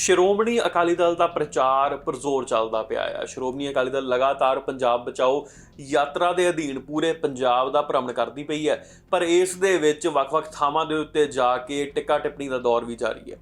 ਸ਼੍ਰੋਮਣੀ ਅਕਾਲੀ ਦਲ ਦਾ ਪ੍ਰਚਾਰ ਪਰਜ਼ੋਰ ਚੱਲਦਾ ਪਿਆ ਹੈ ਸ਼੍ਰੋਮਣੀ ਅਕਾਲੀ ਦਲ ਲਗਾਤਾਰ ਪੰਜਾਬ ਬਚਾਓ ਯਾਤਰਾ ਦੇ ਅਧੀਨ ਪੂਰੇ ਪੰਜਾਬ ਦਾ ਭ੍ਰਮਣ ਕਰਦੀ ਪਈ ਹੈ। ਪਰ ਇਸ ਦੇ ਵਿੱਚ ਵੱਖ-ਵੱਖ ਥਾਵਾਂ ਦੇ ਉੱਤੇ ਜਾ ਕੇ ਟਿੱਕਾ ਟਿੱਪਣੀ ਦਾ ਦੌਰ ਵੀ ਜਾਰੀ ਹੈ।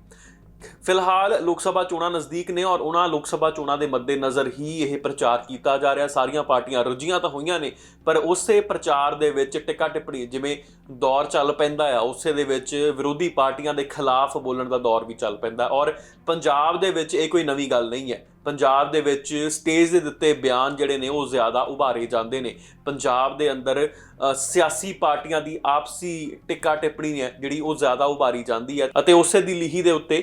ਫਿਲਹਾਲ ਲੋਕ ਸਭਾ ਚੋਣਾਂ ਨਜ਼ਦੀਕ ਨੇ ਔਰ ਉਹਨਾਂ ਲੋਕ ਸਭਾ ਚੋਣਾਂ ਦੇ ਮੱਦੇਨਜ਼ਰ ਹੀ ਇਹ ਪ੍ਰਚਾਰ ਕੀਤਾ ਜਾ ਰਿਹਾ। ਸਾਰੀਆਂ ਪਾਰਟੀਆਂ ਰੁੱਝੀਆਂ ਤਾਂ ਹੋਈਆਂ ਨੇ, ਪਰ ਉਸੇ ਪ੍ਰਚਾਰ ਦੇ ਵਿੱਚ ਟਿੱਕਾ ਟਿੱਪਣੀ ਜਿਵੇਂ ਦੌਰ ਚੱਲ ਪੈਂਦਾ ਆ, ਉਸੇ ਦੇ ਵਿੱਚ ਵਿਰੋਧੀ ਪਾਰਟੀਆਂ ਦੇ ਖਿਲਾਫ ਬੋਲਣ ਦਾ ਦੌਰ ਵੀ ਚੱਲ ਪੈਂਦਾ। ਔਰ ਪੰਜਾਬ ਦੇ ਵਿੱਚ ਇਹ ਕੋਈ ਨਵੀਂ ਗੱਲ ਨਹੀਂ ਹੈ। ਪੰਜਾਬ ਦੇ ਵਿੱਚ ਸਟੇਜ ਦੇ ਦਿੱਤੇ ਬਿਆਨ ਜਿਹੜੇ ਨੇ ਉਹ ਜ਼ਿਆਦਾ ਉਭਾਰੇ ਜਾਂਦੇ ਨੇ। ਪੰਜਾਬ ਦੇ ਅੰਦਰ ਸਿਆਸੀ ਪਾਰਟੀਆਂ ਦੀ ਆਪਸੀ ਟਿੱਕਾ ਟਿੱਪਣੀ ਹੈ, ਜਿਹੜੀ ਉਹ ਜ਼ਿਆਦਾ ਉਭਾਰੀ ਜਾਂਦੀ ਹੈ ਅਤੇ ਉਸੇ ਦੀ ਲਿਹੀ ਦੇ ਉੱਤੇ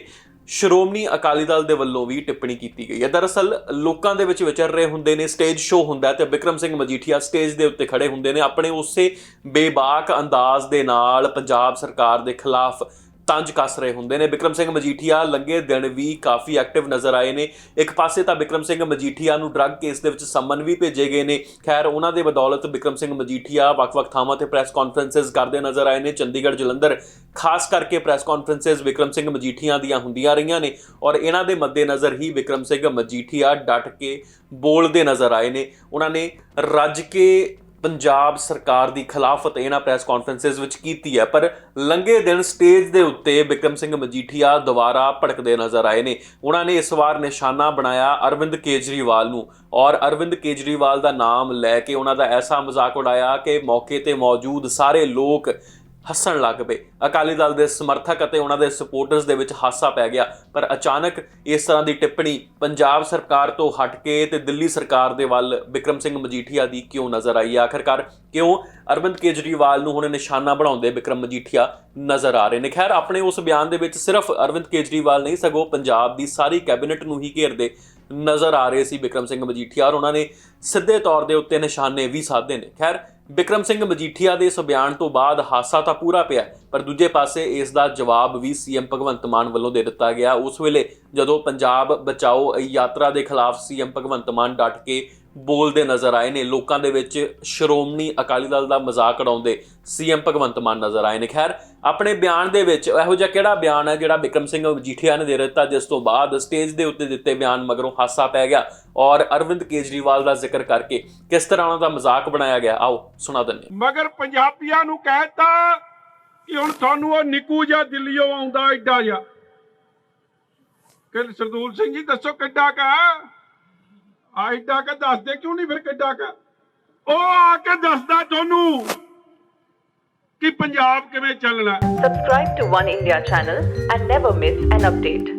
ਸ਼੍ਰੋਮਣੀ ਅਕਾਲੀ ਦਲ ਦੇ ਵੱਲੋਂ ਵੀ ਟਿੱਪਣੀ ਕੀਤੀ ਗਈ ਹੈ। ਦਰਅਸਲ, ਲੋਕਾਂ ਦੇ ਵਿੱਚ ਵਿਚਰ ਰਹੇ ਹੁੰਦੇ ਨੇ ਸਟੇਜ ਸ਼ੋਅ ਹੁੰਦਾ ਹੈ ਤੇ ਬਿਕਰਮ ਸਿੰਘ ਮਜੀਠੀਆ ਸਟੇਜ ਦੇ ਉੱਤੇ ਖੜੇ ਹੁੰਦੇ ਨੇ। ਆਪਣੇ ਉਸੇ ਬੇਬਾਕ ਅੰਦਾਜ਼ ਦੇ ਨਾਲ ਪੰਜਾਬ ਸਰਕਾਰ ਦੇ ਖਿਲਾਫ ਤੰਜ ਕੱਸ ਰਹੇ ਹੁੰਦੇ ਨੇ। ਬਿਕਰਮ ਸਿੰਘ ਮਜੀਠੀਆ ਲੰਗੇ ਦਿਨ ਵੀ ਕਾਫੀ ਐਕਟਿਵ ਨਜ਼ਰ ਆਏ ਨੇ। ਇੱਕ ਪਾਸੇ ਤਾਂ ਬਿਕਰਮ ਸਿੰਘ ਮਜੀਠੀਆ ਨੂੰ ਡਰੱਗ ਕੇਸ ਦੇ ਵਿੱਚ ਸੰਮਨ ਵੀ ਭੇਜੇ ਗਏ ਨੇ। ਖੈਰ, ਉਹਨਾਂ ਦੇ ਬਦੌਲਤ ਬਿਕਰਮ ਸਿੰਘ ਮਜੀਠੀਆ ਵੱਖ-ਵੱਖ ਥਾਵਾਂ ਤੇ ਪ੍ਰੈਸ ਕਾਨਫਰੰਸਸ ਕਰਦੇ ਨਜ਼ਰ ਆਏ ਨੇ। ਚੰਡੀਗੜ੍ਹ, ਜਲੰਧਰ, ਖਾਸ ਕਰਕੇ ਪ੍ਰੈਸ ਕਾਨਫਰੰਸਸ ਬਿਕਰਮ ਸਿੰਘ ਮਜੀਠੀਆ ਦੀਆਂ ਹੁੰਦੀਆਂ ਰਹੀਆਂ ਨੇ ਔਰ ਇਹਨਾਂ ਦੇ ਮੱਦੇਨਜ਼ਰ ਹੀ ਬਿਕਰਮ ਸਿੰਘ ਮਜੀਠੀਆ ਡਟ ਕੇ ਬੋਲਦੇ ਨਜ਼ਰ ਆਏ ਨੇ। ਉਹਨਾਂ ਨੇ ਰੱਜ ਕੇ ਪੰਜਾਬ ਸਰਕਾਰ ਦੀ ਖਿਲਾਫਤ ਇਹਨਾਂ ਪ੍ਰੈਸ ਕਾਨਫਰੰਸਸ ਵਿੱਚ ਕੀਤੀ ਹੈ, ਪਰ ਲੰਗੇ ਦਿਨ ਸਟੇਜ ਦੇ ਉੱਤੇ ਬਿਕਰਮ ਸਿੰਘ ਮਜੀਠੀਆ ਦੁਬਾਰਾ ਭੜਕਦੇ ਨਜ਼ਰ ਆਏ ਨੇ। ਉਹਨਾਂ ਨੇ ਇਸ ਵਾਰ ਨਿਸ਼ਾਨਾ ਬਣਾਇਆ ਅਰਵਿੰਦ ਕੇਜਰੀਵਾਲ ਨੂੰ ਔਰ ਅਰਵਿੰਦ ਕੇਜਰੀਵਾਲ ਦਾ ਨਾਮ ਲੈ ਕੇ ਉਹਨਾਂ ਦਾ ਐਸਾ ਮਜ਼ਾਕ ਉਡਾਇਆ ਕਿ ਮੌਕੇ ਤੇ ਮੌਜੂਦ ਸਾਰੇ ਲੋਕ ਹੱਸਣ ਲੱਗ ਪਏ। ਅਕਾਲੀ ਦਲ ਦੇ ਸਮਰਥਕ ਅਤੇ ਉਹਨਾਂ ਦੇ ਸਪੋਰਟਰਸ ਦੇ ਵਿੱਚ ਹਾਸਾ ਪੈ ਗਿਆ, ਪਰ ਅਚਾਨਕ ਇਸ ਤਰ੍ਹਾਂ ਦੀ ਟਿੱਪਣੀ ਪੰਜਾਬ ਸਰਕਾਰ ਤੋਂ ਹਟ ਕੇ ਤੇ ਦਿੱਲੀ ਸਰਕਾਰ ਦੇ ਵੱਲ ਬਿਕਰਮ ਸਿੰਘ ਮਜੀਠੀਆ ਦੀ ਕਿਉਂ ਨਜ਼ਰ ਆਈ? ਆਖਰਕਾਰ ਕਿਉਂ ਅਰਵਿੰਦ ਕੇਜਰੀਵਾਲ ਨੂੰ ਹੁਣ ਨਿਸ਼ਾਨਾ ਬਣਾਉਂਦੇ ਬਿਕਰਮ ਮਜੀਠੀਆ ਨਜ਼ਰ ਆ ਰਹੇ ਨੇ? ਖੈਰ, ਆਪਣੇ ਉਸ ਬਿਆਨ ਦੇ ਵਿੱਚ ਸਿਰਫ ਅਰਵਿੰਦ ਕੇਜਰੀਵਾਲ ਨਹੀਂ, ਸਗੋਂ ਪੰਜਾਬ ਦੀ ਸਾਰੀ ਕੈਬਨਿਟ ਨੂੰ ਹੀ ਘੇਰਦੇ ਨਜ਼ਰ ਆ ਰਹੇ ਸੀ ਬਿਕਰਮ ਸਿੰਘ ਮਜੀਠੀਆ ਔਰ ਉਹਨਾਂ ਨੇ ਸਿੱਧੇ ਤੌਰ ਦੇ ਉੱਤੇ ਨਿਸ਼ਾਨੇ ਵੀ ਸਾਧੇ ਨੇ। ਖੈਰ ਬਿਕਰਮ ਸਿੰਘ ਮਜੀਠੀਆ ਦੇ ਇਸ ਬਿਆਨ ਤੋਂ ਬਾਅਦ ਹਾਸਾ ਤਾਂ ਪੂਰਾ ਪਿਆ ਪਰ ਦੂਜੇ ਪਾਸੇ ਇਸ ਦਾ ਜਵਾਬ ਵੀ ਸੀਐਮ ਭਗਵੰਤ ਮਾਨ ਵੱਲੋਂ ਦੇ ਦਿੱਤਾ ਗਿਆ। ਉਸ ਵੇਲੇ ਜਦੋਂ ਪੰਜਾਬ ਬਚਾਓ ਯਾਤਰਾ ਦੇ ਖਿਲਾਫ ਸੀਐਮ ਭਗਵੰਤ ਮਾਨ ਡਟ ਕੇ ਬੋਲਦੇ ਨਜ਼ਰ ਆਏ ਨੇ। ਲੋਕਾਂ ਦੇ ਵਿੱਚ ਸ਼੍ਰੋਮਣੀ ਅਕਾਲੀ ਦਲ ਦਾ ਮਜ਼ਾਕ ਉਡਾਉਂਦੇ ਸੀਐਮ ਭਗਵੰਤ ਮਾਨ ਨਜ਼ਰ ਆਏ ਨੇ। ਖੈਰ, ਆਪਣੇ ਬਿਆਨ ਦੇ ਵਿੱਚ ਇਹੋ ਜਿਹਾ ਕਿਹੜਾ ਬਿਆਨ ਹੈ ਜਿਹੜਾ ਬਿਕਰਮ ਸਿੰਘ ਮਜੀਠੀਆ ਨੇ ਦੇ ਦਿੱਤਾ, ਜਿਸ ਤੋਂ ਬਾਅਦ ਸਟੇਜ ਦੇ ਉੱਤੇ ਦਿੱਤੇ ਬਿਆਨ ਮਗਰੋਂ ਹਾਸਾ ਪੈ ਗਿਆ ਔਰ ਅਰਵਿੰਦ ਕੇਜਰੀਵਾਲ ਦਾ ਜ਼ਿਕਰ ਕਰਕੇ ਕਿਸ ਤਰ੍ਹਾਂ ਉਹਨਾਂ ਦਾ ਮਜ਼ਾਕ ਬਣਾਇਆ ਗਿਆ? ਆਓ, ਸੁਣਾ ਦਿੰਦੇ ਮਗਰ ਪੰਜਾਬੀਆਂ ਨੂੰ ਕਹਿਤਾ ਕਿ ਹੁਣ ਤੁਹਾਨੂੰ ਉਹ ਨਿੱਕੂ ਜਿਹਾ ਦਿੱਲੀੋਂ ਆਉਂਦਾ, ਐਡਾ ਜਿਹਾ। ਕਿ ਸਰਦੂਲ ਸਿੰਘ ਜੀ ਦੱਸੋ ਕਿੱਡਾ ਕਾ ਆ ਐਡਾ ਕਾ ਦੱਸਦੇ ਕਿਉਂ ਨਹੀਂ ਫਿਰ ਕਿੱਡਾ ਕਾ ਉਹ ਆ ਕੇ ਦੱਸਦਾ ਤੁਹਾਨੂੰ ਕਿ ਪੰਜਾਬ ਕਿਵੇਂ ਚੱਲਣਾ Subscribe to One India channel and never miss an update.